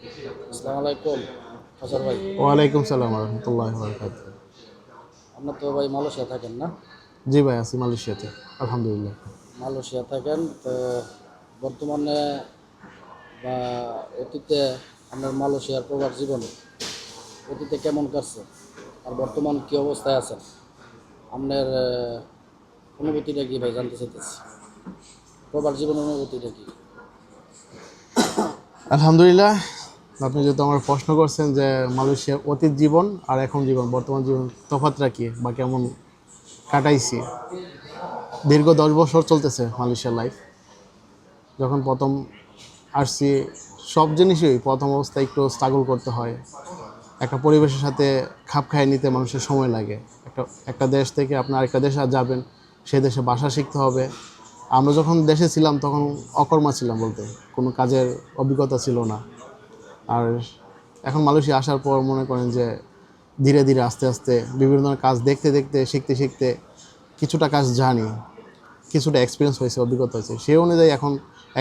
আসসালামু আলাইকুম হাসান ভাই। ওয়ালাইকুম সালাম রহমতুল্লাহ বরকাত আপনার তো ভাই মালয়েশিয়া থাকেন না? জি ভাই আছি মালয়েশিয়াতে আলহামদুলিল্লাহ। মালয়েশিয়া থাকেন তো বর্তমানে বা অতীতে আপনার মালয়েশিয়ার প্রবাস জীবন অতীতে কেমন কাটছে? আর বর্তমান কি অবস্থায় আছেন? আপনার অনুভূতিটা কি ভাই জানতে চাইতেছি। প্রবাস জীবন অনুভূতিটা কি? আলহামদুলিল্লাহ আপনি যেহেতু আমার প্রশ্ন করছেন যে মালয়েশিয়ার অতীত জীবন আর এখন জীবন, বর্তমান জীবন তফাতটা কি বা কেমন কাটাইছি? দীর্ঘ দশ বছর চলতেছে মালয়েশিয়ার লাইফ যখন প্রথম আসছি, সব জিনিসই প্রথম অবস্থায় একটু স্ট্রাগল করতে হয়। একটা পরিবেশের সাথে খাপ খাইয়ে নিতে মানুষের সময় লাগে। একটা একটা দেশ থেকে আপনি আরেকটা দেশে যাবেন সেই দেশে বাসা শিখতে হবে। আমরা যখন দেশে ছিলাম তখন অকর্মা ছিলাম বলতে, কোনো কাজের অভিজ্ঞতা ছিল না। আর এখন মালয়েশিয়া আসার পর মনে করেন যে ধীরে ধীরে আস্তে আস্তে বিভিন্ন ধরনের কাজ দেখতে দেখতে, শিখতে শিখতে কিছুটা কাজ জানি, কিছুটা এক্সপিরিয়েন্স হয়েছে, অভিজ্ঞতা হয়েছে। সেই অনুযায়ী এখন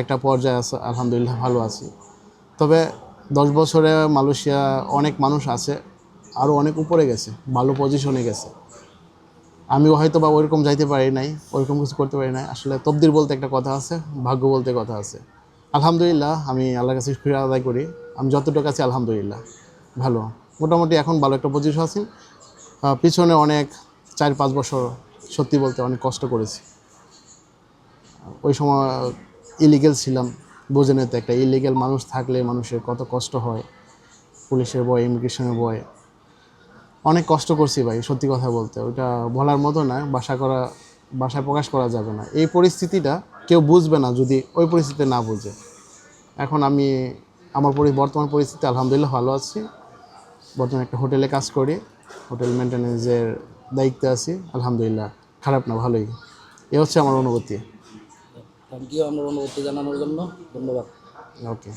একটা পর্যায়ে আছে আলহামদুলিল্লাহ ভালো আছি। তবে দশ বছরে মালয়েশিয়া অনেক মানুষ আছে আরও অনেক উপরে গেছে, ভালো পজিশনে গেছে। আমিও হয়তো বা ওইরকম যাইতে পারি নাই, ওইরকম কিছু করতে পারি নাই। আসলে তবদির বলতে একটা কথা আছে, ভাগ্য বলতে কথা আছে। আলহামদুলিল্লাহ, আমি আল্লাহর কাছে শুক্রিয়া আদায় করি। আমি যতটুকু আছি, আলহামদুলিল্লাহ। ভালো। মোটামুটি এখন ভালো একটা পজিশন আছি। পিছনে অনেক চার পাঁচ বছর সত্যি বলতে অনেক কষ্ট করেছি। ওই সময় ইলিগেল ছিলাম বোঝেন তো একটা ইলিগেল মানুষ থাকলে মানুষের কত কষ্ট হয়। পুলিশের বয় ইমিগ্রেশনের বয় অনেক কষ্ট করছি ভাই, সত্যি কথা বলতে। ওইটা বলার মতো না, বাসা করা, বাসায় প্রকাশ করা যাবে না। এই পরিস্থিতিটা কেউ বুঝবে না যদি ওই পরিস্থিতিতে না বুঝে। এখন আমি আমার পরি বর্তমান পরিস্থিতি আলহামদুলিল্লাহ ভালো আছি। বর্তমানে একটা হোটেলে কাজ করি। হোটেল মেনটেন্যান্সের দায়িত্বে আছি। আলহামদুলিল্লাহ খারাপ না ভালোই। এ হচ্ছে আমার অনুভূতি। থ্যাংক ইউ আমার অনুভূতি জানানোর জন্য। ধন্যবাদ। ওকে